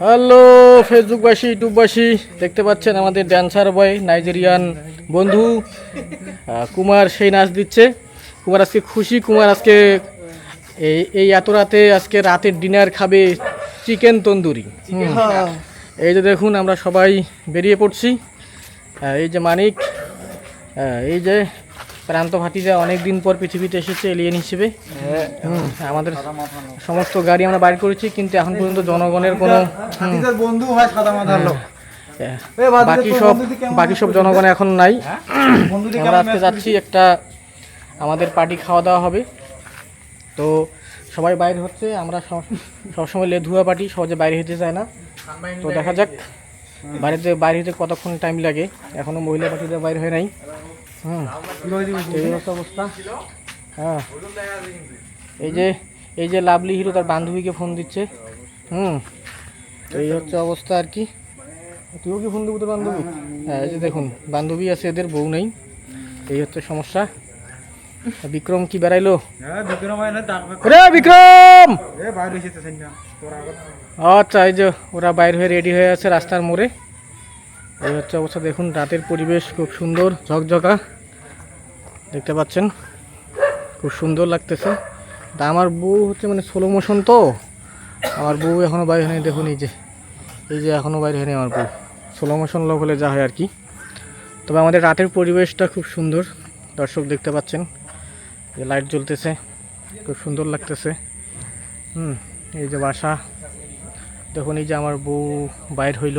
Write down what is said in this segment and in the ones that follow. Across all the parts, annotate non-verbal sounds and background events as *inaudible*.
Hello, ফেসবুকবাসী, ইউটিউববাসী, দেখতে পাচ্ছেন আমাদের ড্যান্সার বয় নাইজেরিয়ান বন্ধু কুমার সেই নাচ দিচ্ছে। কুমার আজকে খুশি, কুমার আজকে এই এই এত রাতে আজকে রাতের ডিনার খাবে চিকেন তন্দুরি। এই যে দেখুন, আমরা সবাই বেরিয়ে পড়ছি। এই যে মানিক এই যে প্রান্ত ভাতিজা অনেক দিন পর পৃথিবীতে এসেছে এলিয়েন হিসেবে। আমাদের সমস্ত গাড়ি আমরা বাইর করেছি কিন্তু এখন পর্যন্ত জনগণের কোনো বন্ধু হয় সাদা মাথার লোক দে, বাকি সব বাকি সব জনগণ এখন নাই। *clears throat* আমরা আজকে যাচ্ছি একটা আমাদের পার্টি খাওয়া দাওয়া হবে। তো সবাই বাইরে হচ্ছে আমরা সব- সবসময় লেধুয়া পার্টি সহজে বাইরে হতে চায় না। তো দেখা যাক বাইরেতে বাইরে হতে কতক্ষণ টাইম লাগে? এখনও মহিলা পার্টিতে বাইরে হয় নাই। অবস্থা। হ্যাঁ। এই যে এই যে লাভলি হিরো তার বান্ধবীকে ফোন দিচ্ছে। হুম। এই হচ্ছে অবস্থা আর কি। তুইও কি ফোন দেবো তোর বান্ধবী? হ্যাঁ এই যে দেখুন বান্ধবী আছে এদের বউ নেই। এই হচ্ছে সমস্যা। বিক্রম কি বেড়াইলো? হ্যাঁ বিক্রম হয় রে বিক্রম! আচ্ছা এই যে ওরা বাইর হয়ে রেডি হয়ে আছে রাস্তার মোড়ে। এই হচ্ছে অবস্থা দেখুন রাতের পরিবেশ খুব সুন্দর ঝকঝকা। দেখতে পাচ্ছেন? খুব সুন্দর লাগতেছে। তা আমার বউ হচ্ছে মানে স্লো মোশন তো। আমার বউ এখনও বাইর হয়নি, দেখুন এই যে। এই যে এখনও বাইর হয়নি আমার বউ। স্লো মোশন লোক হলে যা হয় আর কি। তবে আমাদের রাতের পরিবেশটা খুব সুন্দর। দর্শক দেখতে পাচ্ছেন যে লাইট জ্বলতেছে। খুব সুন্দর লাগতেছে। হুম, এই যে বাসা। দেখুন এই যে আমার বউ বাইর হইল।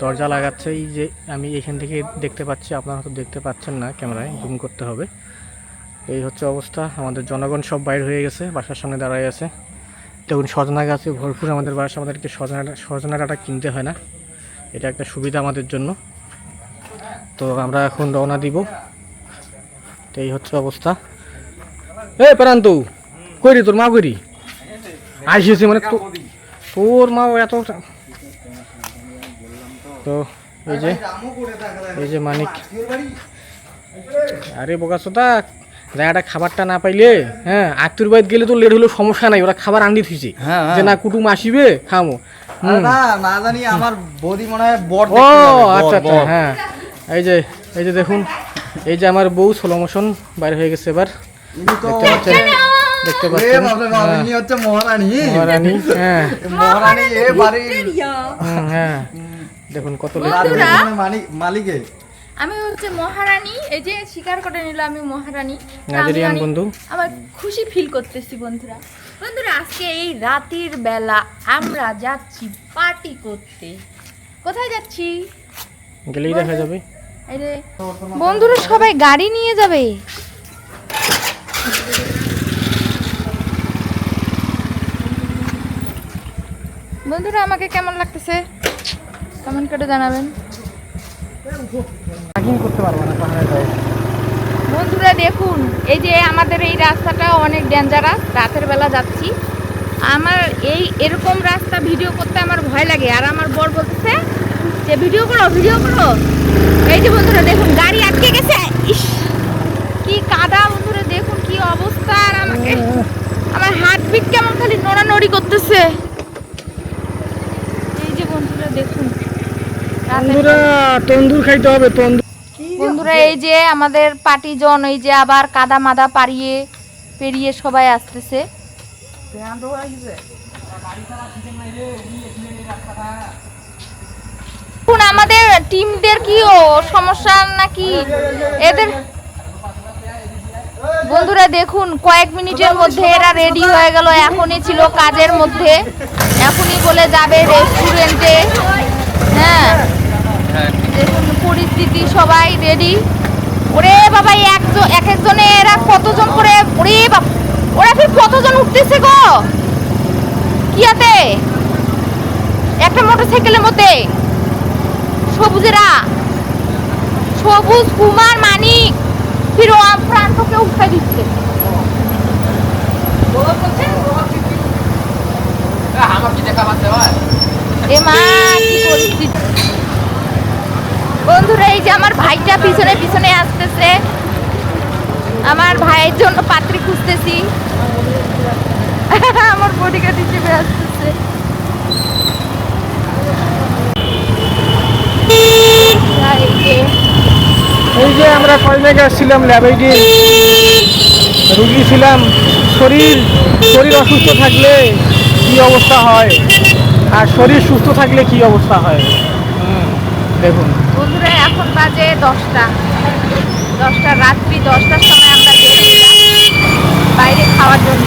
দরজা লাগাচ্ছে, এই যে আমি এখান থেকে দেখতে পাচ্ছি, আপনারা হয়তো দেখতে পাচ্ছেন না ক্যামেরায়, জুম করতে হবে। এই হচ্ছে অবস্থা, আমাদের জনগণ সব বাইর হয়ে গেছে, বাসার সামনে দাঁড়ায় আছে। দেখুন, সজনা গাছে ভরপুর আমাদের বাসা, আমাদেরকে সজনা সজনা ডাটা কিনতে হয় না। এটা একটা সুবিধা আমাদের জন্য। তো আমরা এখন রওনা দিব। তো এই হচ্ছে অবস্থা। এ প্রান্ত করি তোর মা করি আইসিয়েছে মানে তোর মা এত তো এই যে এই যে মানিক। আরে বোকাসোতা জায়গাটা খাবারটা না পাইলে হ্যাঁ আত্মীয় বাড়িতে গেলে তো লেট হলেও সমস্যা নাই ওরা খাবার আন্দি থুইছে। হ্যাঁ, যে না কুটুম আসিবে খামো। হুম। না না জানি আমার বৌদি মনে হয় বট ও আচ্ছা আচ্ছা হ্যাঁ। এই যে এই যে দেখুন এই যে আমার বউ স্লো মোশন বাইরে হয়ে গেছে এবার। দেখতে পাচ্ছেন? দেখতে পাচ্ছেন? হ্যাঁ, হচ্ছে মহারানী। মহারানী হ্যাঁ। মহারানী এ হুম, হ্যাঁ। দেখুন কত মালিক মালিকে। আমি হচ্ছে মহারানী এই যে স্বীকার করে নিল আমি মহারানী। নাইজেরিয়ান বন্ধু। আমার খুশি ফিল করতেছি বন্ধুরা। বন্ধুরা আজকে এই রাতের বেলা আমরা যাচ্ছি পার্টি করতে। কোথায় যাচ্ছি? গেলেই দেখা যাবে। এই যে বন্ধুরা সবাই গাড়ি নিয়ে যাবে। বন্ধুরা আমাকে কেমন লাগতেছে? কমেন্ট করে জানাবেন। করতে পারব না বন্ধুরা দেখুন এই যে আমাদের এই রাস্তাটা অনেক ডেঞ্জারাস রাতের বেলা যাচ্ছি। আমার এই এরকম রাস্তা ভিডিও করতে আমার ভয় লাগে আর আমার বর বলতেছে যে ভিডিও করো ভিডিও করো। এই যে বন্ধুরা দেখুন গাড়ি আটকে গেছে। ইস কি কাদা বন্ধুরা দেখুন কি অবস্থা। আর আমাকে আমার হাত বিট কেমন খালি নড়ানড়ি করতেছে। এই যে বন্ধুরা দেখুন বন্ধুরা এই যে আমাদের পার্টি জন, এই যে আবার কাদা মাদা পারিয়ে পেরিয়ে সবাই আসতেছে। এখন আমাদের টিমদের কি ও সমস্যা নাকি? এদের বন্ধুরা, দেখুন, কয়েক মিনিটের মধ্যে এরা রেডি হয়ে গেল, এখনই ছিল কাজের মধ্যে। এখনই বলে যাবে রেস্টুরেন্টে হ্যাঁ। পরিস্থিতি, সবাই রেডি ওরে বাবা একজন এক একজনে এরা কতজন করে ওরে বাপ ওরা ফির কতজন উঠতেছে গো? কিয়াতে একটা মোটরসাইকেলের মধ্যে। সবুজেরা। সবুজ কুমার, মানিক। পিছনে পিছনে আসতেছে। আমার ভাইয়ের জন্য পাত্রী খুঁজতেছি। *laughs* আমার বডিগার্ড হিসেবে আসতেছে। এই যে আমরা কয়েক আসছিলাম ল্যাবে রুগী ছিলাম। শরীর শরীর অসুস্থ থাকলে কি অবস্থা হয়? আর শরীর সুস্থ থাকলে কি অবস্থা হয়? দেখুন। এখন বাজে দশটা। দশটা, রাত্রি দশটার সময় আমরা বেরিয়েছিলাম বাইরে খাওয়ার জন্য।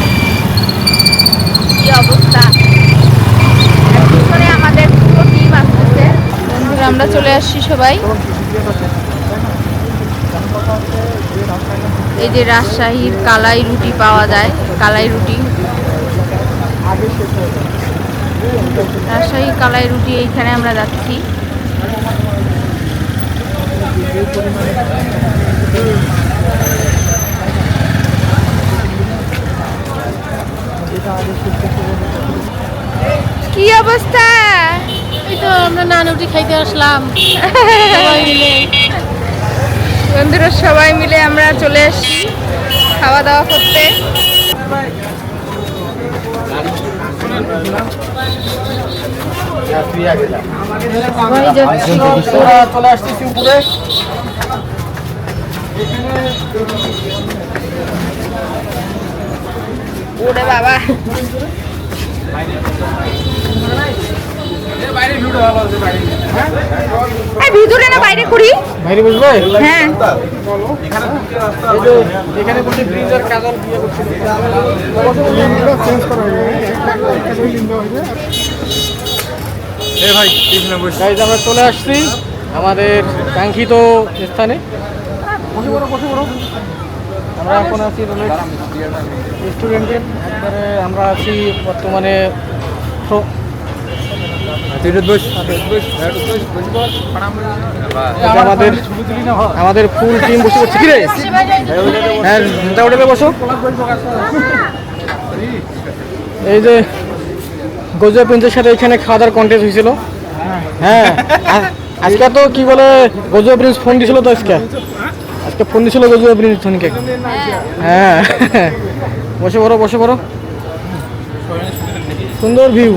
কি অবস্থা? পিছনে আমাদের পুরো টিম আসতেছে। বন্ধুরা, আমরা চলে আসছি সবাই। এই যে রাজশাহীর কালাই রুটি পাওয়া যায়, কালাই রুটি। রাজশাহী কালাই রুটি এইখানে আমরা যাচ্ছি। কি অবস্থা? এই তো আমরা নানুটি খাইতে আসলাম। বন্ধুরা সবাই মিলে আমরা চলে এসেছি খাওয়া দাওয়া করতে চলে আসতেছি উপরে ওরে বাবা। ভিতরে না বাইরে করি বাইরে বুঝবে হ্যাঁ। এখানে বলছি ব্রিজ আর কাজল বিয়ে করছিল গাইজ আমরা চলে আসছি। আমাদের কাঙ্ক্ষিত স্থানে। আমরা এখন আছি রেস্টুরেন্টের একবারে আমরা আছি বর্তমানে আমাদের আমাদের ফুল টিম বসে করছে কি রে? হ্যাঁ হোটেলে বসো। এই যে গজা প্রিন্সের সাথে এখানে খাওয়া দাওয়ার কন্টেস্ট হয়েছিল। হ্যাঁ। আজকে তো কি বলে গজা প্রিন্স ফোন দিছিল তো আজকে। আজকে ফোন দিছিল গজা প্রিন্স ধোনিকে হ্যাঁ। বসে পড়ো বসে পড়ো। সুন্দর ভিউ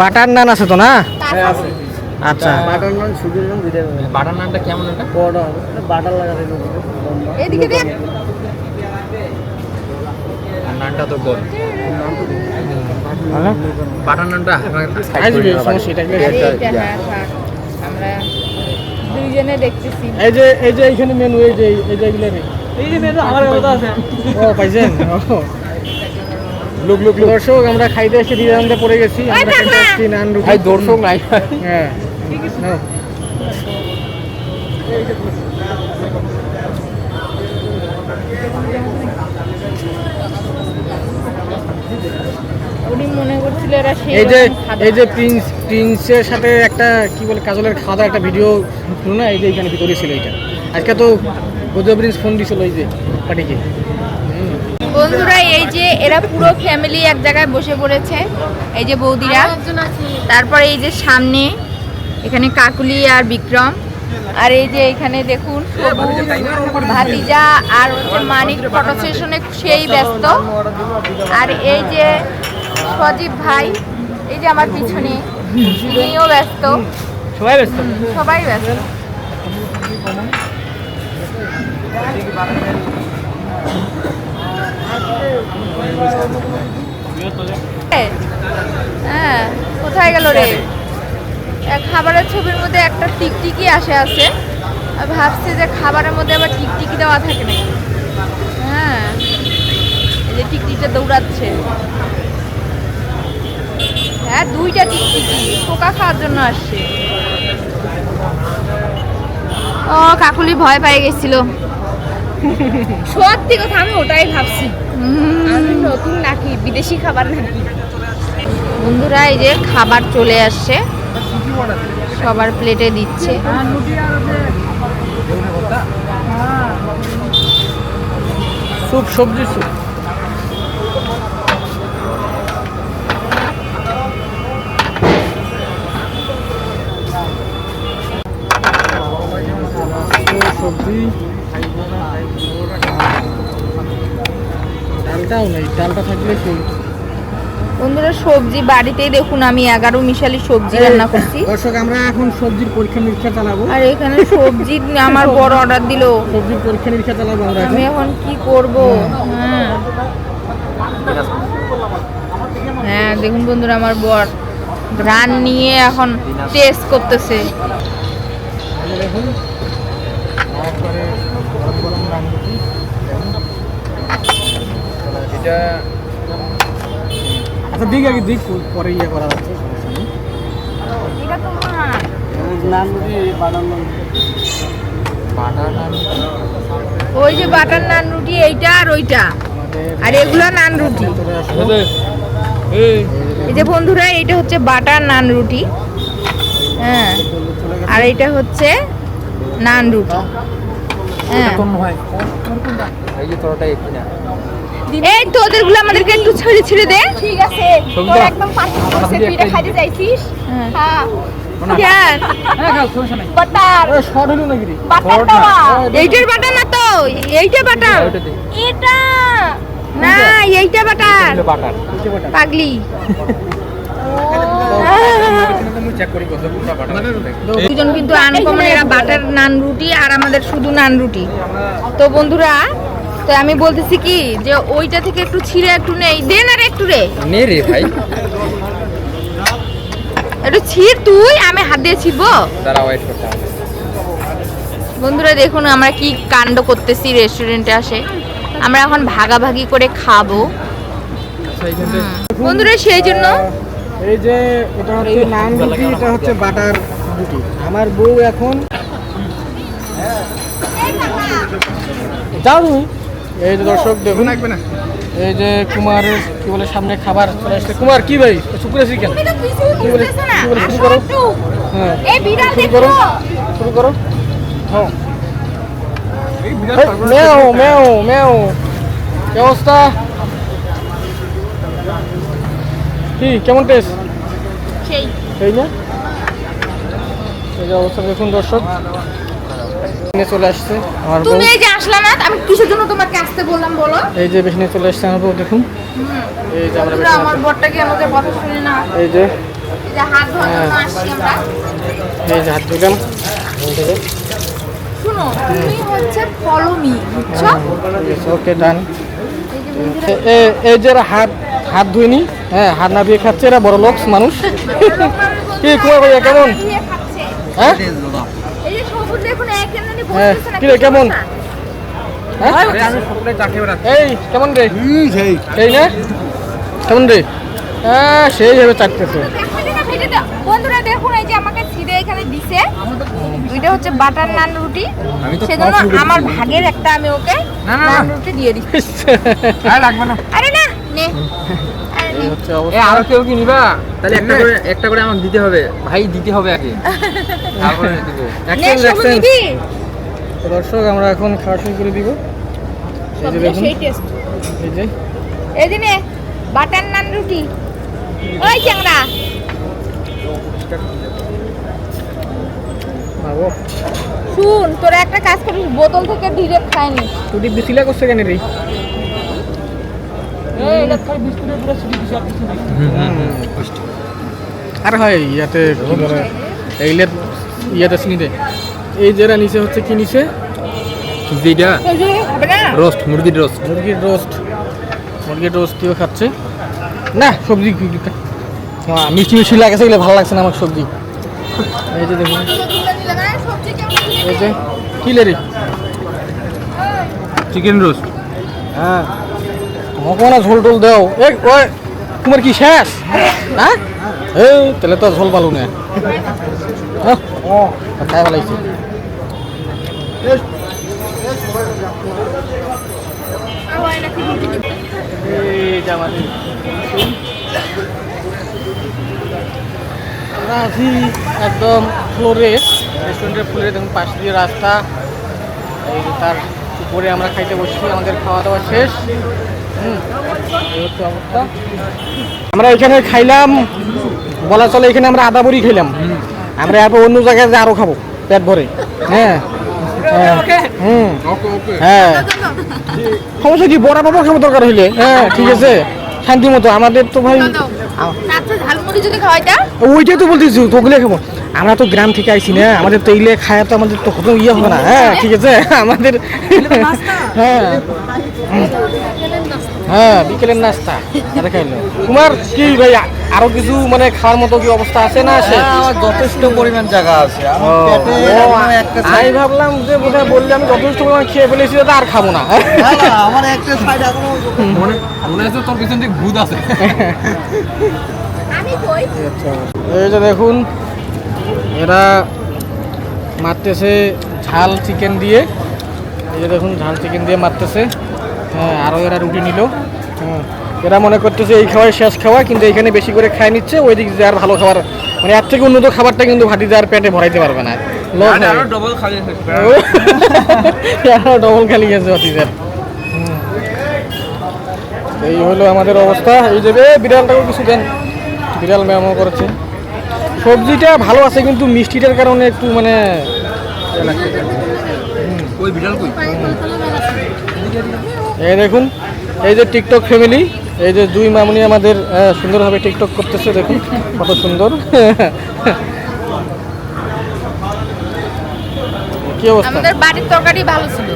বাটার নান আছে তো না? আচ্ছা। বাটার নান সুদের নাম দিতে হবে। বাটার নানটা কেমন এটা? এদিকে দেখ। নানটা তো গোল। নানটা আসবে সমস্যা এটা হ্যাঁ থাক। আমরা দুইজনে দেখতেছি। এই যে এই যে এইখানে মেনু এই যে এই যে এগুলো এই যে মেনু আমার কথা আছে। ও পাইছেন? লোক লোক দর্শক আমরা খাইতে এসে দ্বিধান্তে পড়ে গেছি। আমরা খেতে আসছি নান রুটি। দর্শক নাই। হ্যাঁ। মনে করছিল এরা সেই এই যে এই যে প্রিন্স প্রিন্সের সাথে একটা কি বলে কাজলের খাওয়া দাওয়ার একটা ভিডিও ছিল না? এই যে এখানে ভিতরে ছিল এটা। আজকে তো গজা প্রিন্স ফোন দিছিল এই যে পার্টিকে বন্ধুরা এই যে এরা পুরো ফ্যামিলি এক জায়গায় বসে পড়েছে। এই যে বৌদিরা। তারপরে এই যে সামনে এখানে কাকুলি আর বিক্রম। আর এই যে এখানে দেখুন ভাতিজা আর হচ্ছে মানিক ফটো সেশনে সেই ব্যস্ত। আর এই যে সজীব ভাই এই যে আমার পিছনে তিনিও ব্যস্ত। সবাই ব্যস্ত? সবাই ব্যস্ত। হ্যাঁ কোথায় গেল রে? খাবারের ছবির মধ্যে একটা টিকটিকি আসে আছে। ভাবছি যে খাবারের মধ্যে আবার টিকটিকি দেওয়া থাকে নাকি? হ্যাঁ এই যে টিকটিকিটা দৌড়াচ্ছে। হ্যাঁ দুইটা টিকটিকি পোকা খাওয়ার জন্য আসছে। ও কাকুলি ভয় পেয়ে গেছিল। সত্যি কথা আমি ওটাই ভাবছি। আমি নতুন নাকি বিদেশি খাবার নাকি? বন্ধুরা এই যে খাবার চলে আসছে। সবার প্লেটে দিচ্ছে। স্যুপ সবজি স্যুপ ডালটাও নেই ডালটা থাকলে কি বন্ধুরা সবজি বাড়িতেই দেখুন আমি এগারো মিশালি সবজি রান্না করছি। দর্শক আমরা এখন সবজির পরীক্ষা নিরীক্ষা চালাবো। আর এখানে সবজি আমার বড় অর্ডার দিল। সবজির পরীক্ষা নিরীক্ষা চালাবো আমরা আমি এখন। কি করব? হ্যাঁ। হ্যাঁ। দেখুন বন্ধুরা আমার বর রান নিয়ে এখন টেস্ট করতেছে। দেখুন। একবারে গরম গরম এটা আচ্ছা দিক আগে দিক পরে ইয়ে করা হচ্ছে বাটার নান? ওই যে বাটার নান রুটি এইটা আর ওইটা। আর এগুলো নান রুটি। এই এই যে বন্ধুরা এটা হচ্ছে বাটার নান রুটি। হ্যাঁ। আর এটা হচ্ছে নান রুটি। এই যে তোরটা একটু না এই তোদেরগুলো আমাদেরকে একটু ছেড়ে ছেড়ে দে। ঠিক আছে। তোর একদম পারফেক্ট করছে তুই এটা খাইতে চাইছিস? হ্যাঁ। হ্যাঁ। এইটার না তো এইটা বাটার। এটা। না এইটা বাটার। পাগলি। দুজন কিন্তু আনকমন এরা বাটার নান রুটি আর আমাদের শুধু নান রুটি। তো বন্ধুরা তো আমি বলতেছি কি যে ওইটা থেকে একটু ছিঁড়ে একটু নেই। দে না রে একটু রে। নে রে ভাই। একটু ছিঁড় তুই আমি হাত দিয়ে ছিড়বো। দাঁড়া ওয়েট করতে বন্ধুরা দেখুন আমরা কি কাণ্ড করতেছি রেস্টুরেন্টে আসে। আমরা এখন ভাগাভাগি করে খাব। বন্ধুরা সেই জন্য এই যে এটা হচ্ছে নান রুটি এটা হচ্ছে বাটার রুটি। আমার বউ এখন যাও তুমি। এই যে দর্শক দেখুন। না। এই যে কুমার কি বলে সামনে খাবার চলে আসছে। কুমার কি ভাই? শুক্রে চিকেন তুমি কি বলে কি বলে শুরু করো। হ্যাঁ। এই শুরু করো। শুরু করো। হ্যাঁ। এই, মেও মেও মেও। কি অবস্থা? কি কেমন টেস্ট সেই। সেই না? এই যে অবস্থা দেখুন দর্শক। নিয়ে চলে আসছে আমার বউ। তুমি এই যে আসলা না আমি কিসের জন্য তোমাকে আসতে বললাম বলো? এই যে বেশি চলে আসছে আমার বউ দেখুন। এই যে আমরা বেশি আমার বরটাকে আমাদের কথা শুনে না। এই যে। এই যে হাত ধোয়ার হ্যাঁ। আসছি আমরা। এই যে হাত দিলাম শুনো তুমি হচ্ছে ফলো মি বুঝছ? ওকে ডান এই যে এই যে হাত হাত ধুইনি হ্যাঁ হাত না দিয়ে খাচ্ছে এরা বড় লোক মানুষ। কি কুমার ভাইয়া কেমন? হ্যাঁ? এই হ্যাঁ, বলতেছে না কি কেমন? হ্যাঁ? আমি সকলে চাকে বেড়া এই কেমন রে? সেই। না? কেমন রে? হ্যাঁ সেই ভাবে দাও। বন্ধুরা দেখুন এই যে আমাকে ছিঁড়ে এখানে দিছে। ওইটা হচ্ছে বাটার নান রুটি। আমি সেজন্য আমার ভাগের একটা আমি ওকে না, না, নান রুটি দিয়ে দিচ্ছি। আর লাগবে না। আরে না নে। আরে নে। এই হচ্ছে এ আরও কেউ কি নিবা? তাহলে একটা করে একটা করে আমাকে দিতে হবে। ভাই দিতে হবে আগে। তারপরে *laughs* দিব। দর্শক আমরা এখন খাওয়া শুরু করে দিব। এই যে দেখুন। এই যে। এই বাটার নান রুটি। ওই চ্যাংড়া। শুন তোরা একটা কাজ করিস বোতল থেকে ডিরেক্ট খায়নি তুই বিসিলা করছে কেন রে? আর হয় ইয়াতে কি বলে? এইলে ইয়াতে চিনি দে। এই যেটা নিচে হচ্ছে কি নিচে যেটা রোস্ট মুরগির রোস্ট। মুরগির রোস্ট। মুরগির রোস্ট দিয়েও খাচ্ছে। না সবজি হ্যাঁ মিষ্টি মিষ্টি লাগে সেগুলো ভালো লাগছে না আমার সবজি। এই যে দেখুন। এই যে কি লেরি? Chicken roast. হ্যাঁ। তোমাকে না ঝোল টোল দেও। এ ওই তোমার কি শেষ? হ্যাঁ? এই তাহলে তো ঝোল পালু না। হ্যাঁ, খাই ভালো লাগছে এই যে আমাদের আমরা আছি একদম ফ্লোরে রেস্টুরেন্টের ফ্লোরে দেখুন পাশ দিয়ে রাস্তা। এই তার উপরে আমরা খাইতে বসছি আমাদের খাওয়া দাওয়া শেষ। আমরা এখানে খাইলাম বলা চলে এখানে আমরা আদা বড়ি খাইলাম। আমরা এরপর অন্য জায়গায় যে আরও খাব পেট ভরে। হ্যাঁ হ্যাঁ হুম। হ্যাঁ। সমস্যা কি বড়া পাবো খাব দরকার হইলে? হ্যাঁ ঠিক আছে। শান্তি মতো। আমাদের তো ভাই ওইটাই তো বলতেছি তো ওগুলো খাব। আমরা তো গ্রাম থেকে আইছি না আমাদের তো এইলে খায়া তো আমাদের তো কত ইয়ে হবে না। হ্যাঁ ঠিক আছে। আমাদের হ্যাঁ। হ্যাঁ বিকেলের নাস্তা। *laughs* এটা খাইলো। তোমার কি ভাই আরও কিছু মানে খাওয়ার মতো কি অবস্থা আছে না আছে? হ্যাঁ, আমার যথেষ্ট পরিমাণ জায়গা আছে। আমি ভাবলাম যে বোধহয় বললে আমি যথেষ্ট পরিমাণ খেয়ে ফেলেছি তো আর খাব না। আমার একটা সাইড মনে মনে হচ্ছে তোর পিছন থেকে ভূত আছে। এই যে দেখুন এরা মারতেছে ঝাল চিকেন দিয়ে। এই যে দেখুন ঝাল চিকেন দিয়ে মারতেছে। হ্যাঁ আরও এরা রুটি নিল। এরা মনে করতেছে এই খাওয়াই শেষ খাওয়া কিন্তু এখানে বেশি করে খায় নিচ্ছে ওই দিক যে আর ভালো খাবার। মানে এর থেকে উন্নত খাবারটা কিন্তু ভাটিতে আর পেটে ভরাইতে পারবে না। ডবল খালি *laughs* গেছে। ভাতিজার। এই হলো আমাদের অবস্থা। এই যে এ, বিড়ালটাকে কিছু দেন। বিড়াল ম্যামও করেছে। সবজিটা ভালো আছে কিন্তু মিষ্টিটার কারণে একটু মানে এই দেখুন। এই যে টিকটক ফ্যামিলি এই যে দুই মামুনি আমাদের সুন্দরভাবে টিকটক করতেছে দেখুন কত সুন্দর। কি অবস্থা? আমাদের বাড়ির তরকারি ভালো ছিল।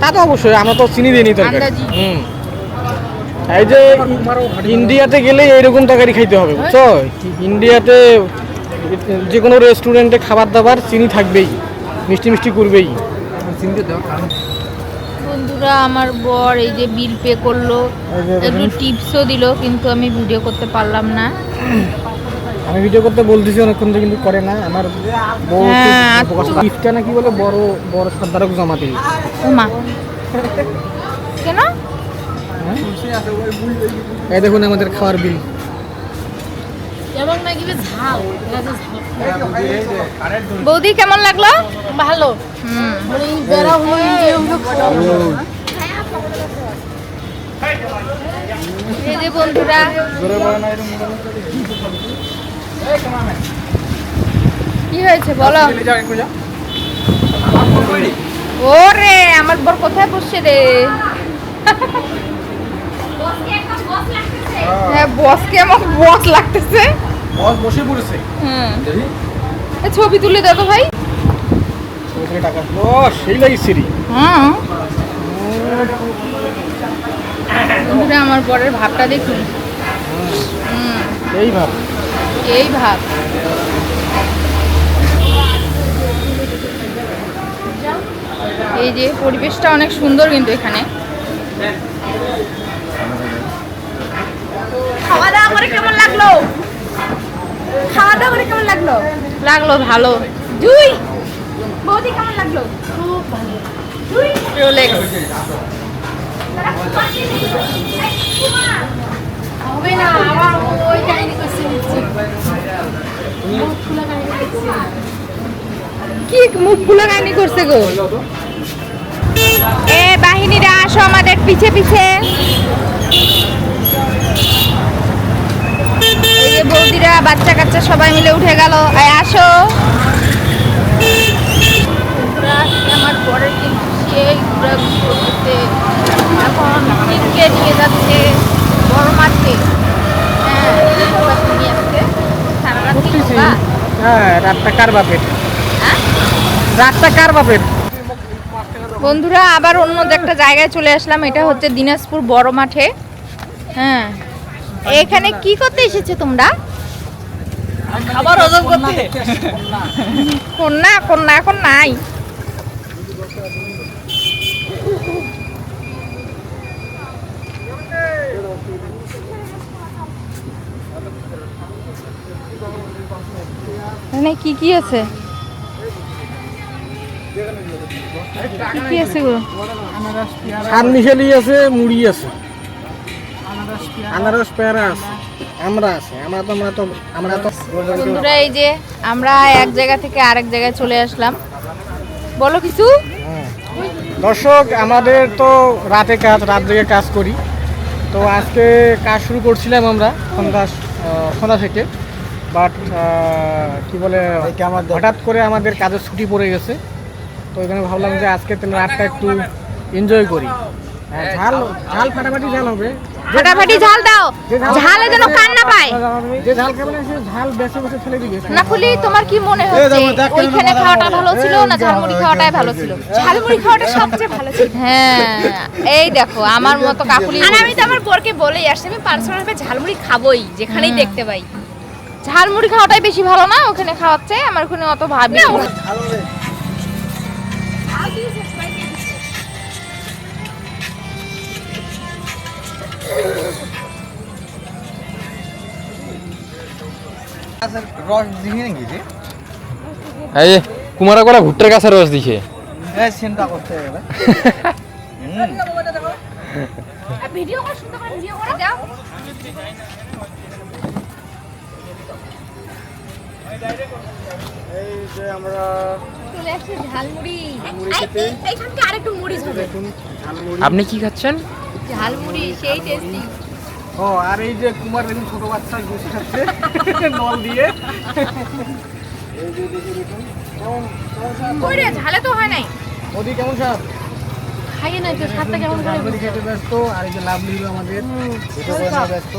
তা তো অবশ্যই আমরা তো চিনি দিইনি তরকারি। হুম। এই যে ইন্ডিয়াতে গেলে এইরকম তরকারি খাইতে হবে বুঝছ? ইন্ডিয়াতে যে কোনো রেস্টুরেন্টে খাবার দাবার চিনি থাকবেই মিষ্টি মিষ্টি করবেই। দাও বন্ধুরা আমার বর এই যে বিল পে করল একটু টিপসও দিল কিন্তু আমি ভিডিও করতে পারলাম না। আমি ভিডিও করতে বলতেছি অনেকক্ষণ ধরে কিন্তু করে না। আমার বউ হ্যাঁ, আর গিফটটা নাকি বলে বড় বড় সর্দারক জমা দিই ওমা কেন? এই দেখুন আমাদের খাওয়ার বিল এবং নাকি বেশ ঝাল এটা যে ঝাল। বৌদি কেমন লাগল? ভালো। হুম। মানে এই যে বন্ধুরা। কি হয়েছে বলো? ওরে আমার বর কোথায় বসছে রে? হ্যাঁ বসকে আমার বস লাগতেছে। বস বসে পড়েছে। হুম। ছবি তুলে দাও তো ভাই টাকা। ও সেই লাগিয়েছে রে হুম। বন্ধুরা আমার বরের ভাবটা দেখুন। হুম। এই ভাব। এই ভাব। এই যে পরিবেশটা অনেক সুন্দর কিন্তু এখানে। খাওয়া দাওয়া করে কেমন লাগল? খাওয়া দাওয়া করে কেমন লাগল? লাগল ভালো। জুই? বৌদি কেমন লাগল? রোলেক্স হবে না আবার ওই কাহিনী করছে কি মুখ ফুলে কাহিনী করছে গো? এ বাহিনীরা আসো আমাদের পিছে পিছে এই যে বৌদিরা বাচ্চা কাচ্চা সবাই মিলে উঠে গেল। আয় আসো। বন্ধুরা, আমার পরের কিন্তু সেই ঘোরাঘুরি করতেছে এখন নিয়ে যাচ্ছে বড় মাঠে। হ্যাঁ নিয়ে আসছে সারা রাত কি করতেছি করবা? হ্যাঁ রাতটা কার বাপের? হ্যাঁ? রাতটা কার বাপের? বন্ধুরা আবার অন্য একটা জায়গায় চলে আসলাম। এটা হচ্ছে দিনাজপুর বড় মাঠে। হ্যাঁ। এখানে কি করতে এসেছে তোমরা? খাবার হজম করতে। কন্যা। কন্যা এখন নাই। এখানে কি কি আছে? কি কি আছে গো? আছে মুড়ি আছে। আনারস পেয়ারা আছে। আমরা আছে আমরা তো আমরা তো আমরা তো বন্ধুরা এই যে আমরা এক জায়গা থেকে আরেক জায়গায় চলে আসলাম। বলো কিছু? হ্যাঁ। দর্শক আমাদের তো রাতে কাজ রাত জেগে কাজ করি। তো আজকে কাজ শুরু করছিলাম আমরা সন্ধ্যা সন্ধ্যা থেকে। বাট কি বলে হঠাৎ করে আমাদের কাজের ছুটি পড়ে গেছে। তো এখানে ভাবলাম যে আজকে তাহলে রাতটা একটু এনজয় করি। হ্যাঁ, ঝাল ঝাল ফাটাফাটি ঝাল হবে। ফাটাফাটি ঝাল দাও। ঝালে যেন কান না পায়। যে ঝাল সে ঝাল বেছে বেছে ফেলে দিবে। না খুলি তোমার কি মনে হচ্ছে? ওইখানে খাওয়াটা ভালো ছিল না ঝালমুড়ি খাওয়াটাই ভালো ছিল? ঝালমুড়ি খাওয়াটা সবচেয়ে ভালো ছিল। হ্যাঁ এই দেখো আমার মতো কাকুলি আর আমি তো আমার বোরকে বলেই আসছি আমি পার্সোনাল ভাবে ঝালমুড়ি খাবোই যেখানেই দেখতে পাই। ঝালমুড়ি খাওয়াটাই বেশি ভালো না? ওখানে খাওয়াচ্ছে আমার ওখানে অত ভাবি না। রস দিয়ে নাকি রে এই কুমারা করা ভুট্টার কাছে রস দিছে হ্যাঁ সেন্টা করতে গেলে ভিডিও করে সুন্দর করে ভিডিও করে দাও। এই যে আমরা চলে আসছে ঝালমুড়ি। এই- এইখানকে আরেকটু মুড়ি হবে দেখুন ঝালমুড়ি। আপনি কি খাচ্ছেন? ঝালমুড়ি সেই টেস্টি ও আর এই যে কুমার দেখুন ছোট বাচ্চা জুস খাচ্ছে নল দিয়ে। এই যে দেখুন কেমন ঝালে তো হয় নাই। কেমন স্বাদ? খাইয়ে নাই তো স্বাদটা কেমন করে খেতে ব্যস্ত আর এই যে লাভ লিল আমাদের এটা করে ব্যস্ত।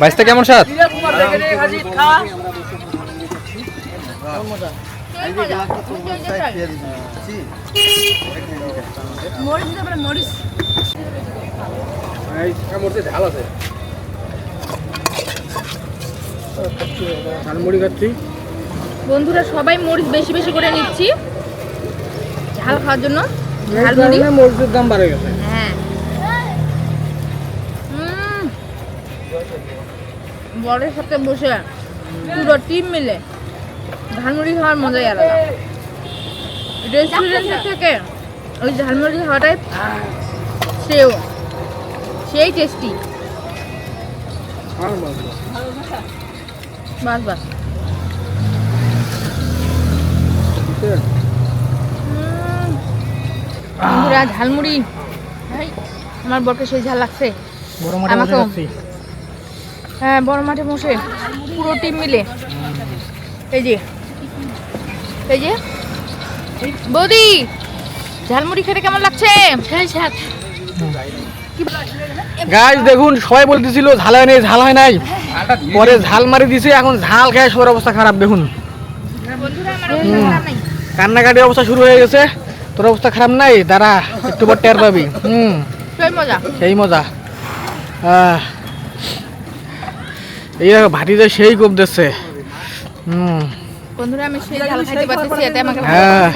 বাইসটা কেমন স্বাদ? ঝালমুড়ি খাচ্ছি। বন্ধুরা সবাই মরিচ বেশি বেশি করে নিচ্ছি। ঝাল খাওয়ার জন্য। মরিচের দাম বাড়ে গেছে। হ্যাঁ। বরের সাথে বসে পুরো টিম মিলে। ঝালমুড়ি খাওয়ার মজাই আলাদা। রেস্টুরেন্টের থেকে ওই ঝালমুড়ি খাওয়াটাই সেও সেই টেস্টি বাস বাস। বন্ধুরা ঝালমুড়ি। আমার বরকে সেই ঝাল লাগছে। খাচ্ছি হ্যাঁ বড় মাঠে বসে পুরো টিম মিলে। এই যে এই যে বৌদি ঝালমুড়ি খেতে কেমন লাগছে? স্বাদ। গাইস দেখুন সবাই বলতেছিল ঝাল হয় নাই ঝাল হয় নাই। পরে ঝাল মারি দিছে এখন ঝাল খেয়ে সবার অবস্থা খারাপ দেখুন। কান্নাকাটি অবস্থা শুরু হয়ে গেছে। তোর অবস্থা খারাপ নাই? দাঁড়া একটু পর টের পাবি। হুম। সেই মজা। সেই মজা। এই দেখো ভাটিতে সেই কোপ দিচ্ছে। হুম। বন্ধুরা আমি সেই ঝাল খাইতে পারতেছি এতে আমাকে হ্যাঁ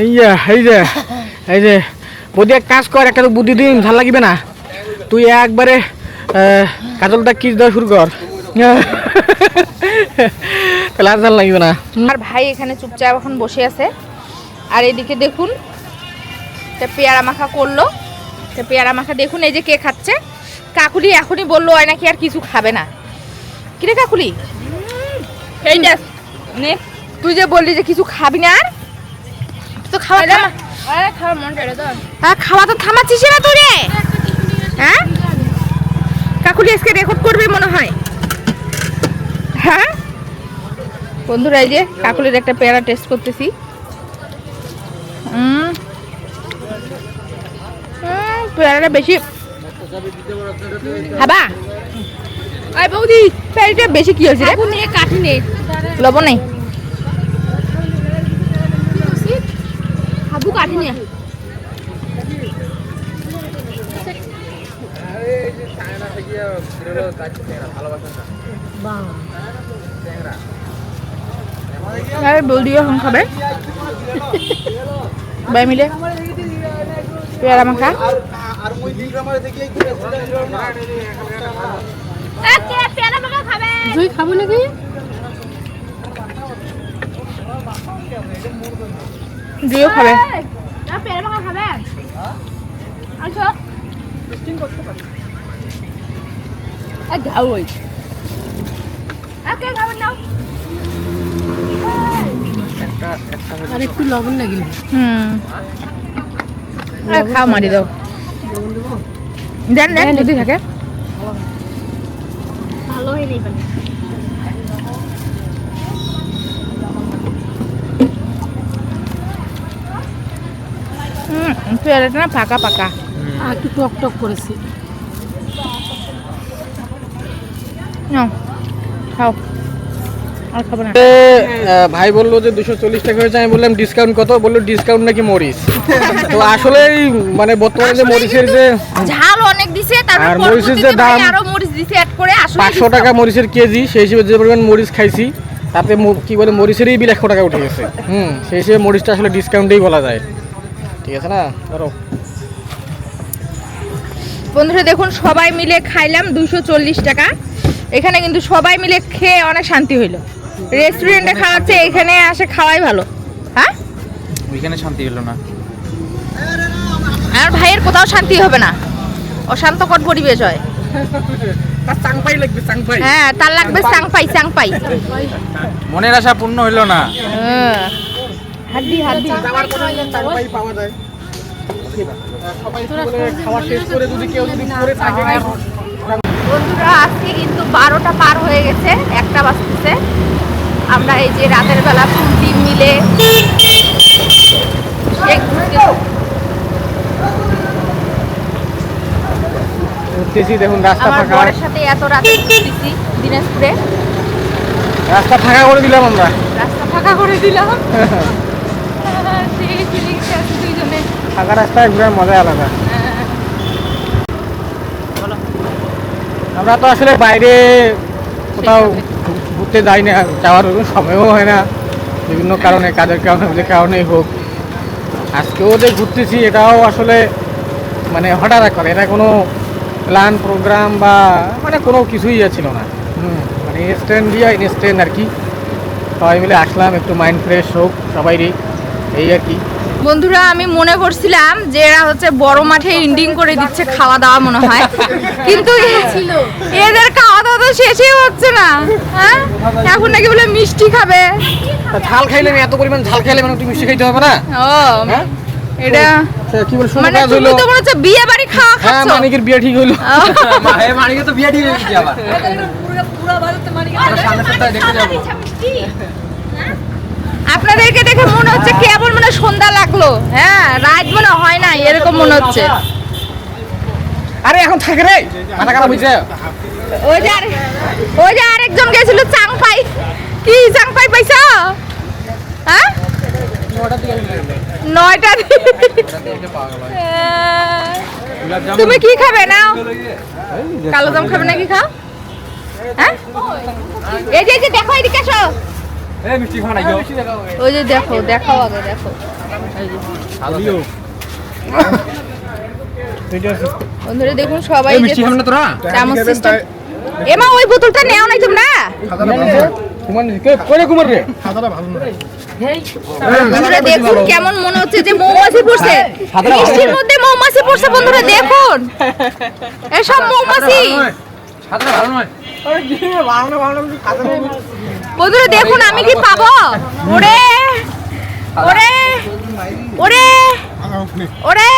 এই যে এই যে এই যে বৌদি এক কাজ কর একটা তো বুদ্ধি দিন ভালো লাগিবে না। তুই একবারে কাজলটা কিস দেওয়া শুরু কর। তাহলে আর ভালো লাগবে না। আর ভাই এখানে চুপচাপ এখন বসে আছে। আর এদিকে দেখুন একটা পেয়ারা মাখা করল। একটা পেয়ারা মাখা দেখুন এই যে কে খাচ্ছে। কাকুলি এখনই বলল হয় নাকি আর কিছু খাবে না। কিরে কাকুলি? এই দেখ নে। তুই যে বললি যে কিছু খাবি না আর? তো খাওয়া আরে খাওয়ার মন চাইলে তো হ্যাঁ খাওয়া তো থামাচ্ছিস না তুই রে হ্যাঁ? কাকুলি আজকে রেকর্ড করবে মনে হয়। হ্যাঁ? বন্ধুরা এই যে কাকুলির একটা পেয়ারা টেস্ট করতেছি। পেয়ারাটা বেশি হাবা। আই বৌদি পেয়ারাটা বেশি কি হয়েছে রে? কাঠি নে লবণ নেই? হাবু কাঠি নে আর বৌদিও এখন খাবে? বাই মিলে। পেয়ারা মাখা আর দেখি মাখা খাবে। তুই খাব নাকি? দিও খাবে। খাবে। আর একটু লবণ লাগিল হুম। খাও মারি দাও। দেন দেন। যদি থাকে। ভালো হয়ে নেই পানি হুম পেয়ারাটা না পাকা পাকা আর একটু টক টক করেছি। নাও, খাও। ভাই বলল যে দুশো চল্লিশ টাকা হয়েছে আমি বললাম ডিসকাউন্ট কত? বলল ডিসকাউন্ট নাকি মরিচ। তো আসলে মানে বর্তমানে যে মরিচের যে ঝাল অনেক দিছে আর মরিচের যে দাম- দিছে অ্যাড করে আসলে পাঁচশো টাকা মরিচের কেজি সেই হিসেবে যে পরিমাণ মরিচ খাইছি তাতে কি বলে মরিচেরই বিল একশো টাকা উঠে গেছে। হুম সেই হিসেবে মরিচটা আসলে ডিসকাউন্টেই বলা যায়। ঠিক আছে না? ধরো। বন্ধুরা দেখুন সবাই মিলে খাইলাম দুশো চল্লিশ টাকা। এখানে কিন্তু সবাই মিলে খেয়ে অনেক শান্তি হইল। রেস্টুরেন্টে খাওয়াচ্ছে এখানে আসে খাওয়াই ভালো। হ্যাঁ? ওইখানে শান্তি হলো না। আর ভাইয়ের কোথাও শান্তি হবে না। অশান্তকর পরিবেশ হয়। হ্যাঁ তার লাগবে চাংপাই চাংপাই। মনের আশা পূর্ণ হইল না। হ্যাঁ। হাড্ডি হাড্ডি। পাওয়া যায়। সবাই বলে খাওয়া শেষ করে যদি কেউ যদি করে থাকে বন্ধুরা আজকে কিন্তু বারোটা পার হয়ে গেছে একটা বাজতেছে। আমরা এই যে রাতের বেলা ফুল টিম মিলে এই ঘুরতে- উঠতেছি দেখুন রাস্তা আমার ফাঁকা। বরের সাথে এত রাতে ঘুরতেছি দিনাজপুরে। রাস্তা ফাঁকা করে দিলাম আমরা। রাস্তা ফাঁকা করে দিলাম। *laughs* সেই ফিলিংস আছে দুইজনে। ফাঁকা রাস্তায় ঘুরার মজা আলাদা। আমরা তো আসলে বাইরে কোথাও ঘুরতে যাই না যাওয়ার সময়ও হয় না। বিভিন্ন কারণে কাজের কারণে যে কারণেই হোক। আজকেও যে ঘুরতেছি এটাও আসলে মানে হঠাৎ করে এটা কোনো প্ল্যান প্রোগ্রাম বা মানে কোনো কিছুই ইয়ে ছিল না। মানে ইনস্ট্যান্ট দিয়ে ইনস্ট্যান্ট আর কি। সবাই মিলে আসলাম একটু মাইন্ড ফ্রেশ হোক সবাইরই। এই আর কি। বন্ধুরা আমি মনে করছিলাম যে এরা হচ্ছে বড় মাঠে ইন্ডিং করে দিচ্ছে খাওয়া দাওয়া মনে হয়। কিন্তু এদের খাওয়া দাওয়া তো শেষই হচ্ছে না হ্যাঁ? এখন নাকি বলে মিষ্টি খাবে। তা ঝাল খাইলে এত পরিমাণ ঝাল খাইলে মানে একটু মিষ্টি খাইতে হবে না? ও। হ্যাঁ? এটা শুনে মানে তুমি তো মনে হচ্ছে বিয়ে বাড়ি খাওয়া হ্যাঁ মানিকের বিয়ে ঠিক হইল মানিকে তো বিয়ে ঠিক হয়ে গেছে আবার। আমরা সামনের সপ্তাহে দেখতে যাব। আপনাদেরকে দেখে মনে হচ্ছে কেমন মানে সন্ধ্যা লাগল। হ্যাঁ রাত মনে হয় না এরকম মনে হচ্ছে। আরে এখন থাকে রে। মাথা খারাপ হয়েছে ওই যে ওই যে আরেকজন গেছিল চাংপাই। কি চাংপাই পাইছো? হ্যাঁ? নয়টা হ্যাঁ। তুমি কি খাবে নাও? কালো জাম খাবে নাকি খাও? হ্যাঁ? এই যে এই যে দেখো এদিকে আসো এই মিষ্টি খাওয়া নাই ওই যে দেখো দেখাও আগে দেখো। বন্ধুরা দেখুন সবাই না চামচ সিস্টেম এমা ওই বোতলটা নেও নাই তোমরা কুমার কইলে কুমার রে? বন্ধুরা দেখুন কেমন মনে হচ্ছে যে মৌমাছি পড়ছে। মিষ্টির মধ্যে মৌমাছি পড়ছে বন্ধুরা দেখুন। এসব মৌমাছি। সাদা ভালো নয়। বন্ধুরা দেখুন আমি কি পাবো? ওরে ওরে ওরে ওরে!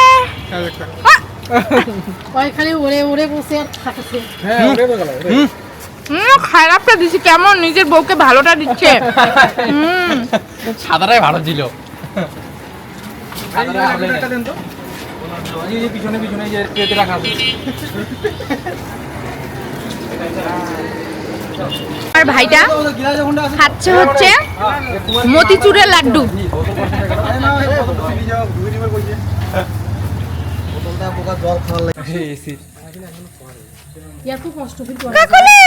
ওই খালি ওরে ওরে বসে আর খাচ্ছে হ্যাঁ ওরে। গেল হুম। খারাপটা দিছি কেমন নিজের বউকে ভালোটা দিচ্ছে সাদাটাই ভালো ছিল পিছনে পিছনে যে ট্রেতে রাখা আছে আর ভাইটা খাচ্ছে হচ্ছে মতিচুরের লাড্ডু ফিল করে কাকুলি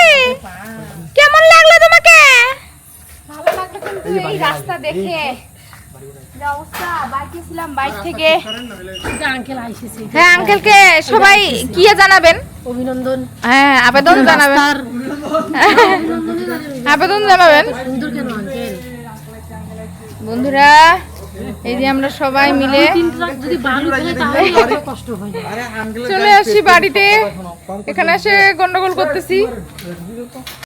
কেমন লাগল তোমাকে? ভালো লাগল কিন্তু এই রাস্তা দেখে। হ্যাঁ আঙ্কেলকে সবাই কি জানাবেন? অভিনন্দন। হ্যাঁ আবেদন জানাবেন। আবেদন জানাবেন। বন্ধুরা এই যে আমরা সবাই মিলে তিন ট্রাক যদি বালু ফেলে তাহলে এত কষ্ট হয়। না চলে আসছি বাড়িতে। এখানে এসে গন্ডগোল করতেছি।